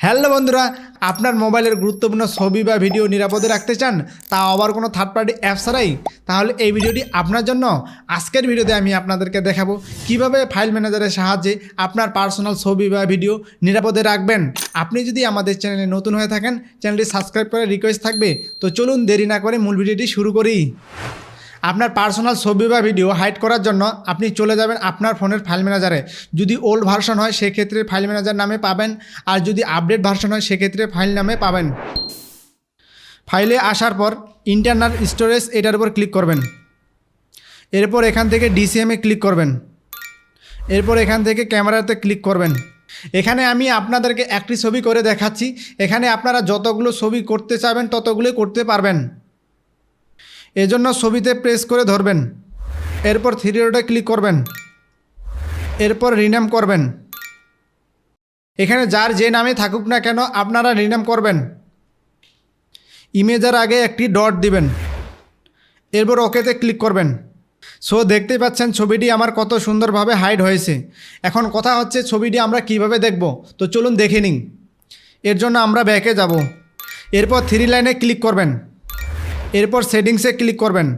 Hello বন্ধুরা, আপনার মোবাইলের গুরুত্বপূর্ণ ছবি বা ভিডিও নিরাপদে রাখতে চান, তা আবার কোনো থার্ড পার্টি অ্যাপ ছাড়াই, তাহলে এই ভিডিওটি আপনার জন্য। আজকের ভিডিওতে আমি আপনাদেরকে দেখাবো কীভাবে ফাইল ম্যানেজারের সাহায্যে আপনার পার্সোনাল ছবি বা ভিডিও নিরাপদে রাখবেন। আপনি যদি আমাদের চ্যানেলে নতুন হয়ে থাকেন চ্যানেলটি সাবস্ক্রাইব করে রিকোয়েস্ট থাকবে, তো চলুন দেরি না করে মূল ভিডিওটি শুরু করি। আপনার পার্সোনাল ছবি বা ভিডিও হাইড করার জন্য আপনি চলে যাবেন আপনার ফোনের ফাইল ম্যানেজারে যদি ওল্ড ভার্সন হয়, সেক্ষেত্রে ফাইল ম্যানেজার নামে পাবেন। আর যদি আপডেট ভার্সন হয়, সেক্ষেত্রে ফাইল নামে পাবেন। ফাইলে আসার পর ইন্টারনাল স্টোরেজ এটার উপর ক্লিক করবেন। এরপর এখান থেকে ডিসিএমে ক্লিক করবেন। এরপর এখান থেকে ক্যামেরাতে ক্লিক করবেন। এখানে আমি আপনাদেরকে একটি ছবি করে দেখাচ্ছি। এখানে আপনারা যতগুলো ছবি করতে চাবেন ততগুলোই করতে পারবেন। এজন্য ছবিতে প্রেস করে ধরবেন। এরপর থ্রি ডটে ক্লিক করবেন। এরপর রিনাম করবেন। এখানে যার যে নামে থাকুক না কেন আপনারা রিনাম করবেন। ইমেজের আগে একটি ডট দিবেন। এরপর ওকেতে ক্লিক করবেন। সো দেখতেই পাচ্ছেন ছবিটি আমার কত সুন্দরভাবে হাইড হয়েছে। এখন কথা হচ্ছে ছবিটি আমরা কীভাবে দেখব। তো চলুন দেখে নিন এর জন্য আমরা ব্যাকে যাব। এরপর থ্রি লাইনে ক্লিক করবেন। এরপর সেটিংসে ক্লিক করবেন।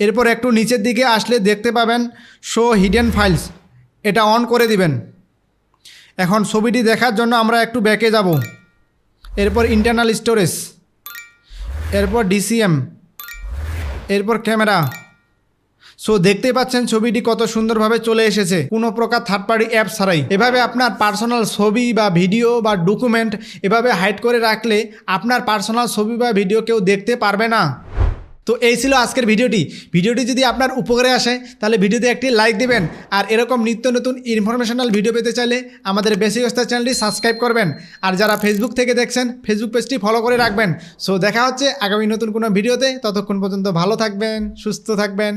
এরপর একটু নিচের দিকে আসলে দেখতে পাবেন শো হিডেন ফাইলস এটা অন করে দিবেন। এখন ছবিটি দেখার জন্য আমরা একটু ব্যাকে যাব। এরপর ইন্টারনাল স্টোরেজ এরপর ডিসিএম এরপর ক্যামেরা সো দেখতেই পাচ্ছেন ছবিটি কত সুন্দরভাবে চলে এসেছে। কোনো প্রকার থার্ড পার্টি অ্যাপ ছাড়াই। এভাবে আপনার পার্সোনাল ছবি বা ভিডিও বা ডকুমেন্ট এভাবে হাইড করে রাখলে আপনার পার্সোনাল ছবি বা ভিডিও কেউ দেখতে পারবে না। তো এই ছিল আজকের ভিডিওটি। ভিডিওটি যদি আপনার উপকারে আসে, তাহলে ভিডিওতে একটি লাইক দেবেন। আর এরকম নিত্য নতুন ইনফরমেশনাল ভিডিও পেতে চাইলে আমাদের বেসিক অস্তার চ্যানেলটি সাবস্ক্রাইব করবেন। আর যারা ফেসবুক থেকে দেখছেন ফেসবুক পেজটি ফলো করে রাখবেন। সো দেখা হচ্ছে আগামী নতুন কোনো ভিডিওতে। ততক্ষণ পর্যন্ত ভালো থাকবেন, সুস্থ থাকবেন।